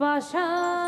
পাশা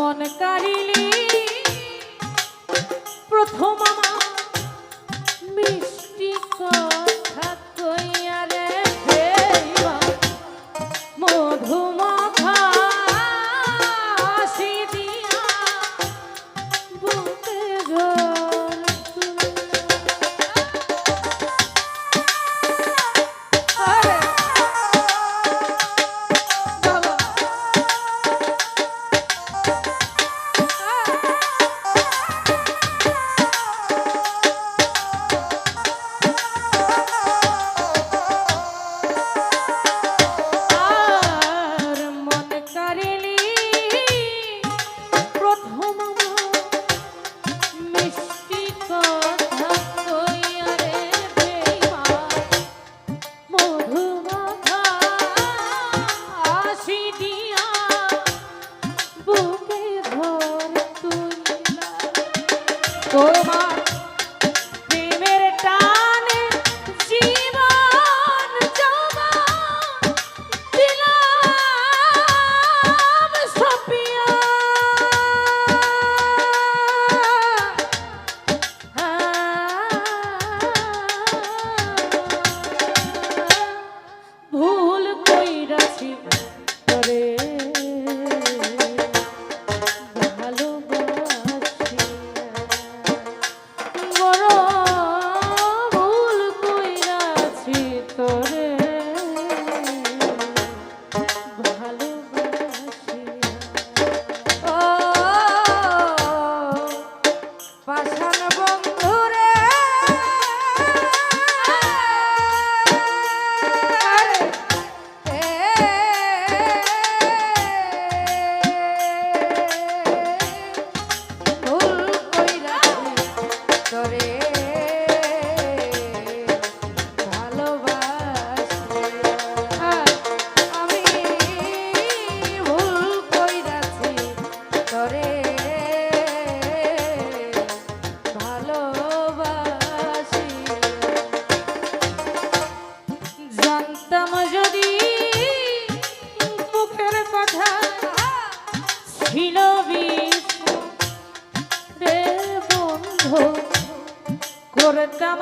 মন কারিলি প্রথম আমার মিষ্টি কথা করতাম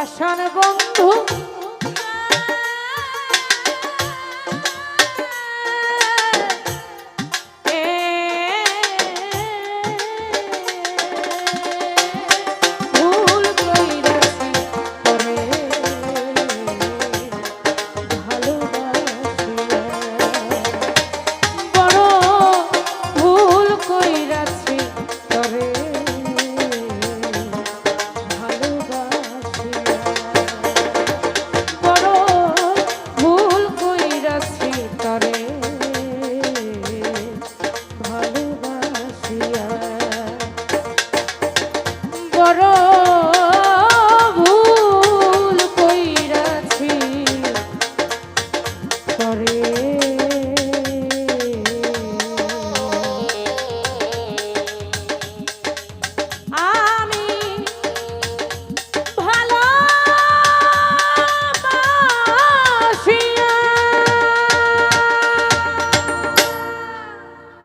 পাষাণ বন্ধু